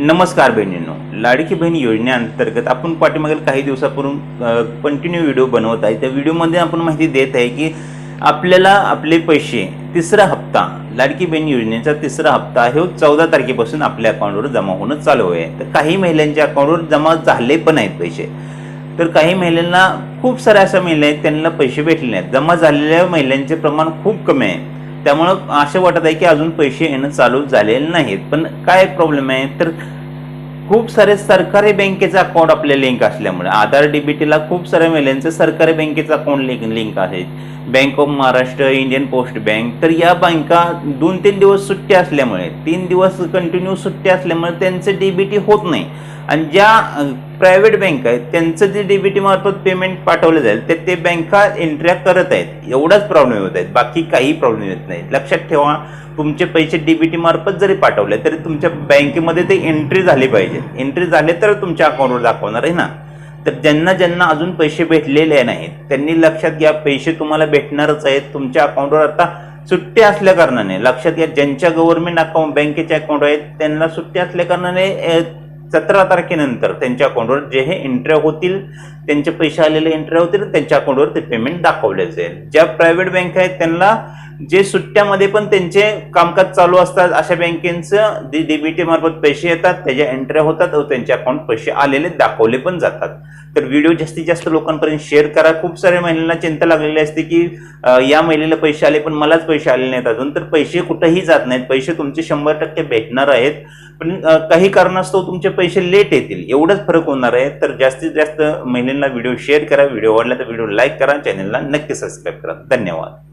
नमस्कार बहिणींनो. लाडकी बहीण योजनेअंतर्गत आपण पाठीमागील काही दिवसापूर्वी कंटिन्यू व्हिडिओ बनवत आहे. त्या व्हिडिओमध्ये आपण माहिती देत आहे की आपल्याला आपले पैसे तिसरा हप्ता लाडकी बहीण योजनेचा तिसरा हप्ता आहे चौदा तारखेपासून आपल्या अकाउंटवर जमा होणं चालू आहे. तर काही महिलांच्या अकाउंटवर जमा झाले पण आहेत पैसे. तर काही महिलांना खूप साऱ्या अशा महिला आहेत त्यांना पैसे भेटले नाहीत. जमा झालेल्या महिलांचे प्रमाण खूप कमी आहे. त्यामुळं असं वाटत आहे की अजून पैसे येणं चालू झालेले नाहीत. पण काय प्रॉब्लेम आहे? तर खूप सारे सरकारी बँकेचं अकाउंट आपल्या लिंक असल्यामुळे. आधार डीबीटीला खूप साऱ्या महिलांचं सरकारी बँकेचं अकाउंट लिंक लिंक आहे bank of Maharashtra Indian post bank तर या बँका दोन तीन दिवस सुट्टी असल्यामुळे तीन दिवस कंटिन्यू सुट्टी असल्यामुळे त्यांचं डीबीटी होत नाही. आणि ज्या प्रायव्हेट बँक आहेत त्यांचं जे डीबीटी मार्फत पेमेंट पाठवलं जाईल तर ते बँका एंट्र्या करत आहेत. एवढाच प्रॉब्लेम होत आहेत. बाकी काही प्रॉब्लेम येत नाही लक्षात ठेवा तुमचे पैसे डीबीटी मार्फत जरी पाठवले तरी तुमच्या बँकेमध्ये ते एंट्री झाली पाहिजे. एंट्री झाले तर तुमच्या अकाउंटवर दाखवणार आहे ना? तर ज्यांना ज्यांना अजून पैसे भेटलेले नाहीत त्यांनी लक्षात घ्या पैसे तुम्हाला भेटणारच आहेत. तुमच्या अकाउंटवर आता सुट्टी असल्या कारणाने लक्षात घ्या ज्यांच्या गव्हर्नमेंट अकाउंट बँकेचे अकाउंट आहेत त्यांना सुट्टी असल्या कारणाने सतरा तारखेनंतर त्यांच्या अकाउंटवर जे हे एंट्र्या होतील त्यांचे पैसे आलेले एंट्र्या होतील त्यांच्या अकाउंटवर ते पेमेंट दाखवले जाईल. ज्या प्रायव्हेट बँक आहेत त्यांना जे सुट्ट्यामध्ये पण त्यांचे कामकाज चालू असतात अशा बँकेचं डीबीटी मार्फत पैसे येतात त्याच्या एंट्र्या होतात व त्यांच्या अकाउंट पैसे आलेले दाखवले पण जातात. तर व्हिडिओ जास्तीत जास्त लोकांपर्यंत शेअर करा. खूप साऱ्या महिलांना चिंता लागलेली असते की या महिलेला पैसे आले पण मलाच पैसे आले नाहीत अजून. तर पैसे कुठेही जात नाहीत. पैसे तुमचे शंभर टक्के भेटणार आहेत. पण काही कारणास्तव तुमचे पैसे लेट येतील. एवढंच फरक होणार आहे. तर जास्तीत जास्त महिलांना व्हिडिओ शेअर करा. व्हिडिओ आवडला तर व्हिडिओ लाईक करा. चॅनलला नक्की सबस्क्राईब करा. धन्यवाद.